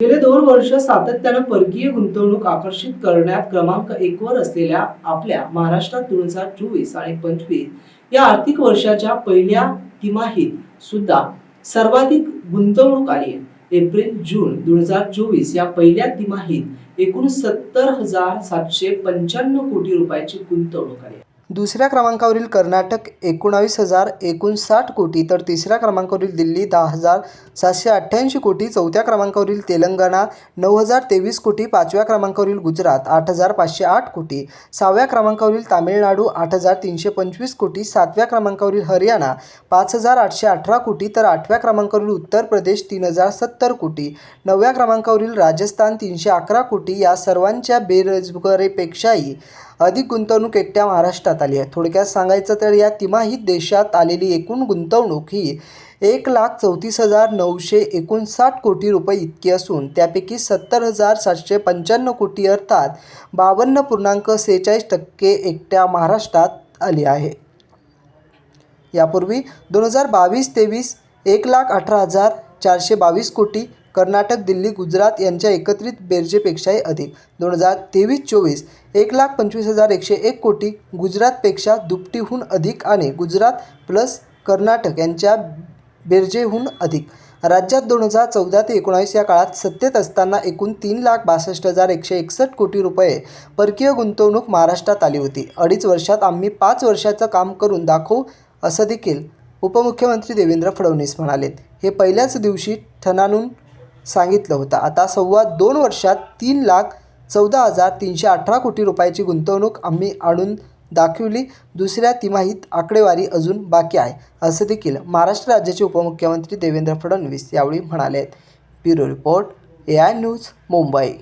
गेले दोन वर्ष सातत्यानं परकीय गुंतवणूक आकर्षित करण्यात क्रमांक एकवर असलेल्या आपल्या महाराष्ट्रात दोन हजार चोवीस आणि पंचवीस या आर्थिक वर्षाच्या पहिल्या तिमाहीत सुद्धा सर्वाधिक गुंतवणूक आली आहे एप्रिल जून दोन हजार चोवीस या पहिल्या तिमाहीत एकूण सत्तर हजार सातशे पंच्याण्णव कोटी रुपयाची गुंतवणूक आली आहे. दुसऱ्या क्रमांकावरील कर्नाटक एकोणावीस हजार एकोणसाठ कोटी तर तिसऱ्या क्रमांकावरील दिल्ली दहा हजार सातशे अठ्ठ्याऐंशी कोटी चौथ्या क्रमांकावरील तेलंगणा नऊ हजार तेवीस कोटी पाचव्या क्रमांकावरील गुजरात आठ हजार पाचशे आठ कोटी सहाव्या क्रमांकावरील तामिळनाडू आठ हजार तीनशे पंचवीस कोटी सातव्या क्रमांकावरील हरियाणा पाच हजार आठशे अठरा कोटी तर आठव्या क्रमांकावरील उत्तर प्रदेश तीन हजार सत्तर कोटी नवव्या क्रमांकावरील राजस्थान तीनशे अकरा कोटी या सर्वांच्या बेरोजगारीपेक्षाही अधिक गुंतवणूक एकट्या महाराष्ट्रात आली आहे. थोडक्यात सांगायचं तर या तिमाहीत देशात आलेली एकूण गुंतवणूक ही एक लाख चौतीस हजार नऊशे एकोणसाठ कोटी रुपये इतकी असून त्यापैकी सत्तर हजार सातशे पंच्याण्णव कोटी अर्थात बावन्न पूर्णांक सेहेचाळीस टक्के एकट्या महाराष्ट्रात आली आहे. यापूर्वी दोन हजार बावीस तेवीस एक लाख अठरा हजार चारशे बावीस कोटी कर्नाटक दिल्ली गुजरात यांच्या एकत्रित बेरजेपेक्षाही अधिक. दोन हजार तेवीस चोवीस एक लाख पंचवीस हजार एकशे एक कोटी गुजरातपेक्षा दुपटीहून अधिक आणि गुजरात प्लस कर्नाटक यांच्या बेरजेहून अधिक. राज्यात दोन हजार चौदा ते एकोणावीस या काळात सत्तेत असताना एकूण तीन लाख बासष्ट हजार एकशे एकसष्ट कोटी रुपये परकीय गुंतवणूक महाराष्ट्रात आली होती. अडीच वर्षात आम्ही पाच वर्षाचं काम करून दाखवू असं देखील उपमुख्यमंत्री देवेंद्र फडणवीस म्हणालेत हे पहिल्याच दिवशी ठणानून सांगितलं होतं. आता सव्वा दोन वर्षात तीन लाख चौदा हजार तीनशे अठरा कोटी रुपयाची गुंतवणूक आम्ही आणून दाखवली. दुसऱ्या तिमाहीत आकडेवारी अजून बाकी आहे असं देखील महाराष्ट्र राज्याचे उपमुख्यमंत्री देवेंद्र फडणवीस यावेळी म्हणाले आहेत. Bureau report A I news Mumbai.